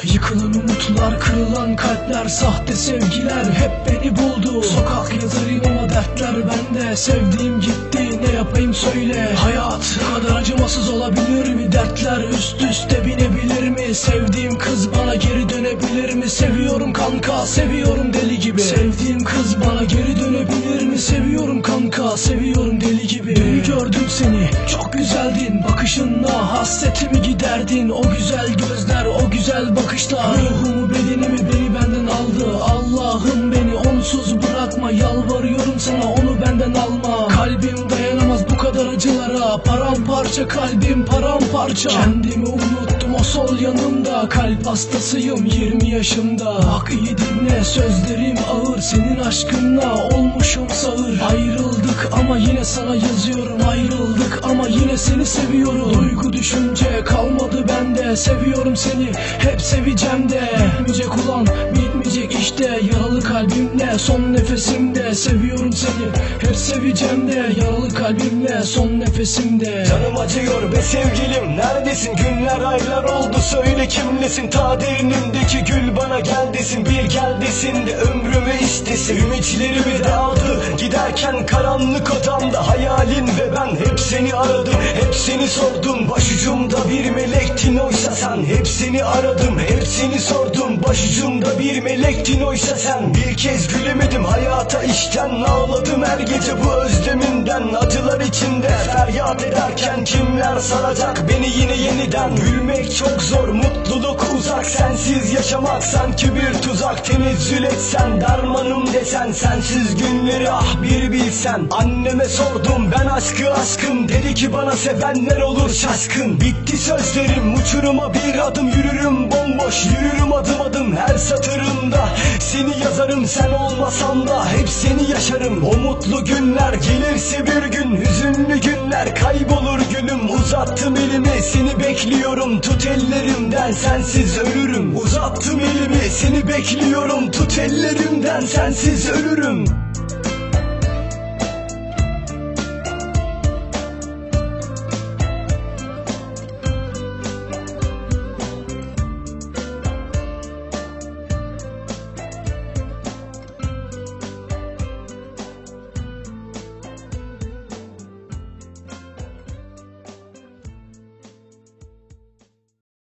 Yıkılan umutlar, kırılan kalpler, sahte sevgiler hep beni buldu Sokak yazarıyım ama dertler bende Sevdiğim gitti ne yapayım söyle Hayat kadar acımasız olabilir mi? Dertler üst üste binebilir mi? Sevdiğim kız bana geri dönebilir mi? Seviyorum kanka, seviyorum deli gibi Sevdiğim kız bana geri dönebilir mi? Seviyorum hasretimi giderdin? O güzel gözler, o güzel bakışlar. Ruhumu, bedenimi beni benden aldı. Allah'ım beni onsuz bırakma. Yalvarıyorum sana onu kadar acılara Paramparça kalbim paramparça. Kendimi unuttum o sol yanımda. Kalp hastasıyım 20 yaşımda. Bak iyi dinle sözlerim ağır. Senin aşkınla olmuşum sağır. Ayrıldık ama yine sana yazıyorum. Ayrıldık ama yine seni seviyorum. Duygu düşünce kalmadı bende. Seviyorum seni hep seveceğim de. Bitmeyecek ulan bitmeyecek işte Yaralı kalbimle son nefesimde Seviyorum seni. Hep seveceğim de Yaralı kalbimle son nefesimde. Canım acıyor be sevgilim Neredesin? Günler aylar oldu Söyle kimlesin? Ta derinimdeki gül bana gel desin Bir gel desin de ömrümü istesin. Ümitlerimi de aldı Giderken karanlık odamda Hayalin ve ben hep seni aradım Hep seni sordum. Başucumda bir melektin oysa sen. Hep seni aradım Hep seni sordum. Başucumda bir melektin oysa sen. Bir kez gülemedim hayata işten Ağladım. Her gece bu özleminden Acılar içinde feryat ederken Kimler saracak beni yine yeniden? Gülmek çok zor mutluluk uzak Sensiz yaşamak sanki bir tuzak. Tenezzül etsen dermanım desen Sensiz günleri ah bir bilsen. Anneme sordum ben aşkı aşkım Dedi ki bana sevenler olur şaşkın Bitti sözlerim uçuruma bir adım Yürürüm bomboş. Yürürüm adım adım Her satırımda seni yazarım Sen olmasan da hep seni yaşarım. O mutlu günler gelirse bir gün Hüzünlü günler kaybolur günüm. Uzattım elimi seni bekliyorum. Tut ellerimden sensiz ölürüm. Uzattım elimi seni bekliyorum. Tut ellerimden sensiz ölürüm